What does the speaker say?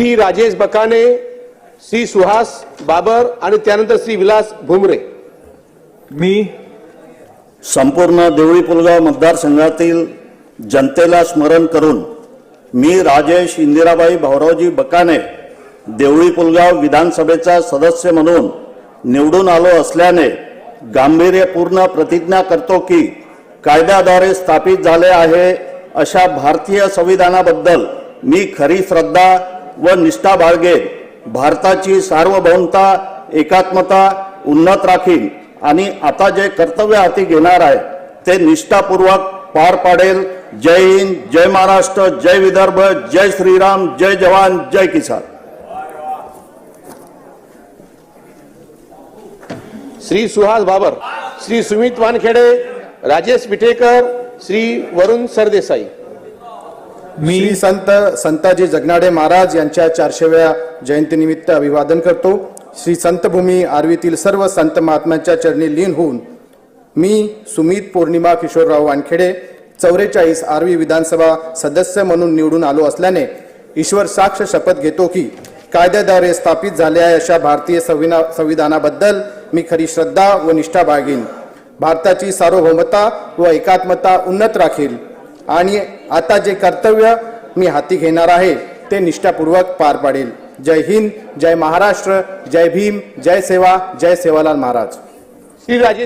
श्री राजेश बकाने श्री सुहास बाबर आणि त्यानंतर श्री विलास भुमरे. मी संपूर्ण देवळी पुलगाव मतदारसंघातील जनतेला स्मरण करून मी राजेश इंदिराबाई भाऊरावजी बकाने देवळी पुलगाव विधानसभेचा सदस्य म्हणून निवडून आलो असल्याने गांभीर्यपूर्ण प्रतिज्ञा करतो की कायद्याद्वारे स्थापित झाले आहे अशा भारतीय संविधानाबद्दल मी खरी श्रद्धा व निष्ठा बाळगेन भारताची सार्वभौमता एकात्मता उन्नत राखीन. आणि आता जे कर्तव्य हाती घेणार आहे ते निष्ठापूर्वक पार पाडेल. जय हिंद जय महाराष्ट्र जय विदर्भ जय श्रीराम जय जवान जय किसान. श्री सुहास बाबर श्री सुमित वानखेडे राजेश पिठेकर श्री वरुण सरदेसाई. मी संत संताजी जगनाडे महाराज यांच्या चारशेव्या जयंतीनिमित्त अभिवादन करतो. श्री संतभूमी आर्वीतील सर्व संत महात्म्यांच्या चरणी लीन होऊन मी सुमित पौर्णिमा किशोरराव वानखेडे चौवेचाळीस आर्वी विधानसभा सदस्य म्हणून निवडून आलो असल्याने ईश्वर साक्ष शपथ घेतो की कायद्याद्वारे स्थापित झाल्या आहे अशा भारतीय संविना संविधानाबद्दल मी खरी श्रद्धा व निष्ठा बाळगीन. भारताची सार्वभौमता व एकात्मता उन्नत राखील. आणि आता जे कर्तव्य मी हाती घेणार आहे ते निष्ठापूर्वक पार पाडेल. जय हिंद जय महाराष्ट्र जय भीम जय सेवा जय सेवालाल महाराज. श्री